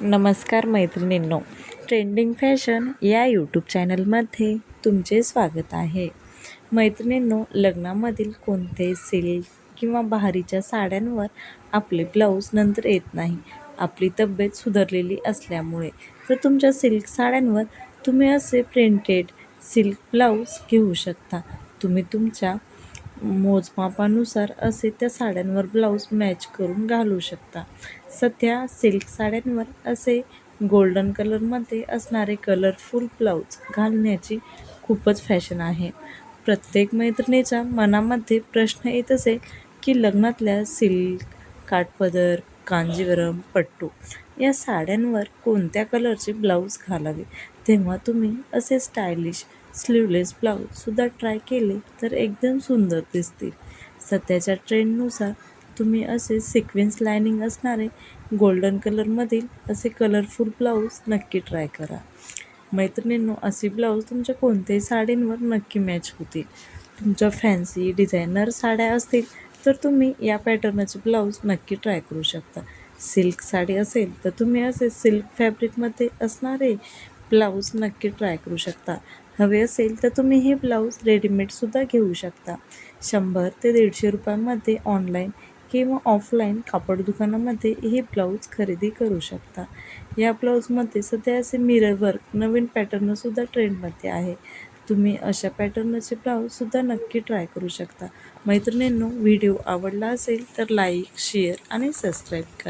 नमस्कार मैत्रिणींनो trending fashion या यूट्यूब चॅनलमध्ये तुमचे स्वागत आहे. मैत्रिणींनो लग्नामधील कोणते सिल्क किंवा बहारीच्या साड्यांवर आपले ब्लाऊज नंतर येत नाही आपली तब्येत सुधारलेली असल्यामुळे तर तुमच्या सिल्क साड्यांवर तुम्ही असे प्रिंटेड सिल्क ब्लाऊज घेऊ शकता. तुम्ही तुमच्या मोजमापानुसार असे त्या साड्यांवर ब्लाऊज मॅच करून घालू शकता. सध्या सिल्क साड्यांवर असे गोल्डन कलरमध्ये असणारे कलरफुल ब्लाऊज घालण्याची खूपच फॅशन आहे. प्रत्येक मैत्रिणीच्या मनामध्ये प्रश्न येत असेल की लग्नातल्या सिल्क काठपदर कांजीवरम पट्टू या साड्यांवर कोणत्या कलरचे ब्लाऊज घालावे? तेव्हा तुम्ही असे स्टायलिश स्लीवलेस ब्लाऊजसुद्धा ट्राय केले तर एकदम सुंदर दिसतील. सध्याच्या ट्रेंडनुसार तुम्ही असे सिक्वेन्स लायनिंग असणारे गोल्डन कलरमधील असे कलरफुल ब्लाऊज नक्की ट्राय करा. मैत्रिणींनो असे ब्लाऊज तुमच्या कोणत्याही साडींवर नक्की मॅच होतील. तुमच्या फॅन्सी डिझायनर साड्या असतील तर तुम्ही या पॅटर्नचे ब्लाऊज नक्की ट्राय करू शकता. सिल्क साडी असेल तर तुम्ही असे सिल्क फॅब्रिकमध्ये असणारे ब्लाऊज नक्की ट्राय करू शकता. हवे असेल तर तुम्ही हे ब्लाऊज रेडीमेडसुद्धा घेऊ शकता. शंभर ते दीडशे रुपयामध्ये ऑनलाईन किंवा ऑफलाईन कापड दुकानामध्ये हे ब्लाऊज खरेदी करू शकता. या ब्लाऊजमध्ये सध्या असे मिरर वर्क नवीन पॅटर्नसुद्धा ट्रेंडमध्ये आहे. तुम्ही अशा पॅटर्नचे ब्लाऊजसुद्धा नक्की ट्राय करू शकता. मैत्रिणींनो व्हिडिओ आवडला असेल तर लाईक शेअर आणि सबस्क्राईब करा.